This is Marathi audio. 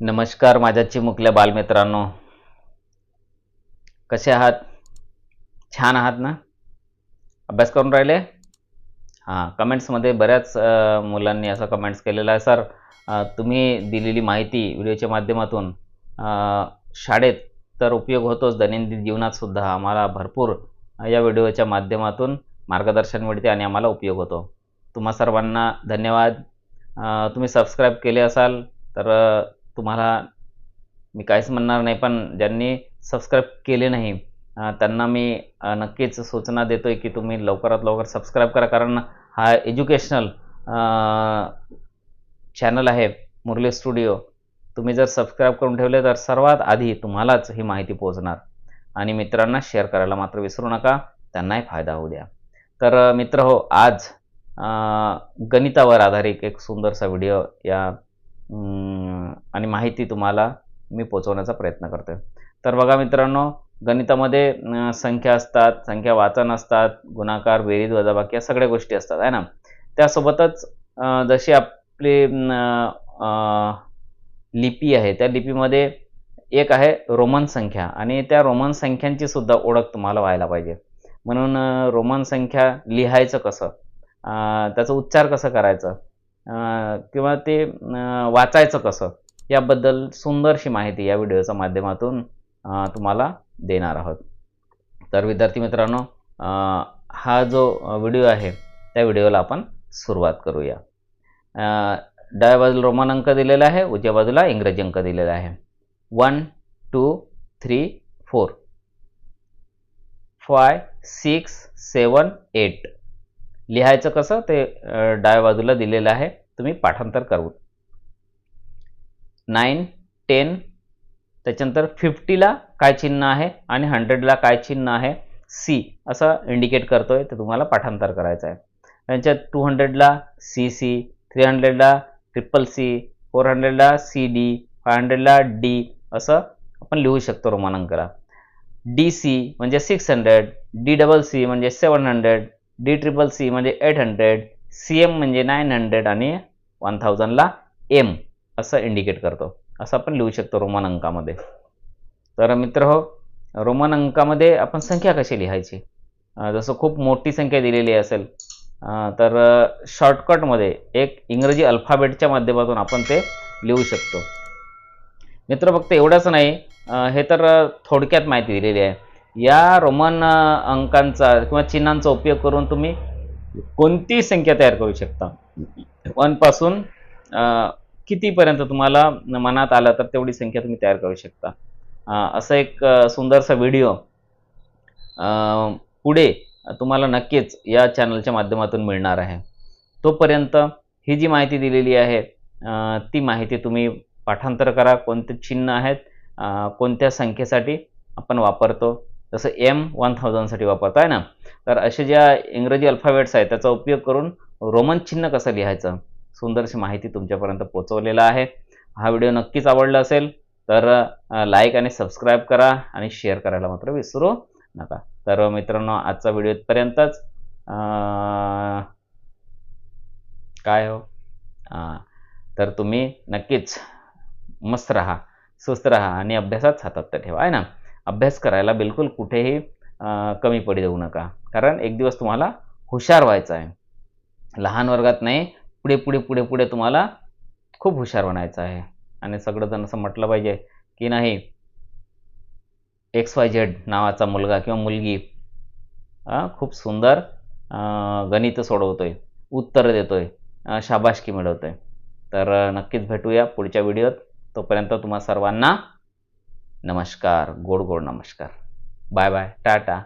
नमस्कार माझ्या चिमुकल्या बालमित्रांनो. कसे आहात? छान आहात ना? अभ्यास करून राहिले? हां कमेंट्समध्ये बऱ्याच मुलांनी असं कमेंट्स केलेलं आहे. सर तुम्ही दिलेली माहिती व्हिडिओच्या माध्यमातून शाळेत तर उपयोग होतोच दैनंदिन जीवनातसुद्धा आम्हाला भरपूर या व्हिडिओच्या माध्यमातून मार्गदर्शन मिळते आणि आम्हाला उपयोग होतो. तुम्हा सर्वांना धन्यवाद. तुम्ही सबस्क्राईब केले असाल तर तुम्हाला मी काहीच म्हणणार नाही पण ज्यांनी सबस्क्राईब केले नाही त्यांना मी नक्कीच सूचना देतो आहे की तुम्ही लवकरात लवकर सबस्क्राईब करा. कारण हा एज्युकेशनल चॅनल आहे मुरली स्टुडिओ तुम्ही जर सबस्क्राईब करून ठेवले तर सर्वात आधी तुम्हालाच ही माहिती पोहोचणार. आणि मित्रांना शेअर करायला मात्र विसरू नका. त्यांनाही फायदा होऊ द्या. तर मित्र हो आज गणितावर आधारित एक सुंदरसा व्हिडिओ या आणि माहिती तुम्हाला मी पोचवण्याचा प्रयत्न करतोय. तर बघा मित्रांनो गणितामध्ये संख्या असतात संख्या वाचन असतात गुणाकार बेरीज वजाबाकी या सगळ्या गोष्टी असतात आहे ना? त्यासोबतच जशी आपली लिपी आहे त्या लिपीमध्ये एक आहे रोमन संख्या आणि त्या रोमन संख्यांची सुद्धा ओळख तुम्हाला व्हायला पाहिजे. म्हणून रोमन संख्या लिहायचं कसं? त्याचा उच्चार कसं करायचं? किंवा ते वाचायचं कसं याबद्दल सुंदरशी माहिती या व्हिडिओच्या माध्यमातून तुम्हाला देणार आहोत. तर विद्यार्थी मित्रांनो हा जो व्हिडिओ आहे त्या व्हिडिओला आपण सुरुवात करूया. डाव्या बाजूला रोमन अंक दिलेला आहे उजव्या बाजूला इंग्रजी अंक दिलेला आहे. One two three four five six seven eight लिहायचं कसं ते डाव्या बाजूला दिलेलं आहे. तुम्ही पाठांतर करू. नाईन टेन त्याच्यानंतर फिफ्टीला काय चिन्ह आहे आणि हंड्रेडला काय चिन्ह आहे? सी असं इंडिकेट करतोय ते तुम्हाला पाठांतर करायचं आहे. त्यांच्या टू हंड्रेडला सी सी थ्री हंड्रेडला ट्रिपल सी फोर हंड्रेडला सी डी फाय हंड्रेडला डी असं आपण लिहू शकतो रोमानांकाला डी सी म्हणजे six hundred D double C म्हणजे seven hundred D triple C म्हणजे एट हंड्रेड सी एम म्हणजे नाईन हंड्रेड आणि वन थाउजंडला एम असं इंडिकेट करतो. असं आपण लिहू शकतो रोमन अंकामध्ये. तर मित्र हो रोमन अंकामध्ये आपण संख्या कशी लिहायची? जसं खूप मोठी संख्या दिलेली असेल तर शॉर्टकटमध्ये एक इंग्रजी अल्फाबेटच्या माध्यमातून आपण ते लिहू शकतो. मित्र फक्त एवढंच नाही हे तर थोडक्यात माहिती दिलेली आहे. या रोमन अंकांचा किंवा चिन्हांचा उपयोग करून तुम्ही कोणतीही संख्या तयार करू शकता? वनपासून कितीपर्यंत तुम्हाला मनात आलं तर तेवढी संख्या तुम्ही तयार करू शकता. असा एक सुंदरसा व्हिडिओ पुढे तुम्हाला नक्कीच या चॅनलच्या माध्यमातून मिळणार आहे. तोपर्यंत ही जी माहिती दिलेली आहे ती माहिती तुम्ही पाठांतर करा. कोणते चिन्ह आहेत कोणत्या संख्येसाठी आपण वापरतो जसं एम वन थाउजंडसाठी वापरतो आहे ना? तर असे ज्या इंग्रजी अल्फाबेट्स आहेत त्याचा उपयोग करून रोमन चिन्ह कसं लिहायचं? सुंदरशी माहिती तुमच्यापर्यंत पोचवलेला आहे. हा व्हिडिओ नक्कीच आवडला असेल तर लाईक आणि सबस्क्राईब करा आणि शेअर करायला मात्र विसरू नका. तर मित्रांनो आजचा व्हिडिओ इथपर्यंतच. काय हो? हां तर तुम्ही नक्कीच मस्त राहा सुस्त राहा आणि अभ्यासात सातत्य ठेवा आहे ना? अभ्यास करायला बिलकुल कुठेही कमी पडी देऊ नका. कारण एक दिवस तुम्हाला हुशार व्हायचं आहे. लहान वर्गात नाही पुढे पुढे पुढे पुढे तुम्हाला खूप हुशार बनायचं आहे. आणि सगळंजण असं म्हटलं पाहिजे की नाही एक्स वाय झेड नावाचा मुलगा किंवा मुलगी खूप सुंदर गणित गणित सोडवतोय उत्तर देतोय शाबाशकी मिळवतो मिळवतोय. तर नक्कीच भेटूया पुढच्या व्हिडिओत. तोपर्यंत तुम्हा सर्वांना नमस्कार गोड गोड नमस्कार. Bye bye tata.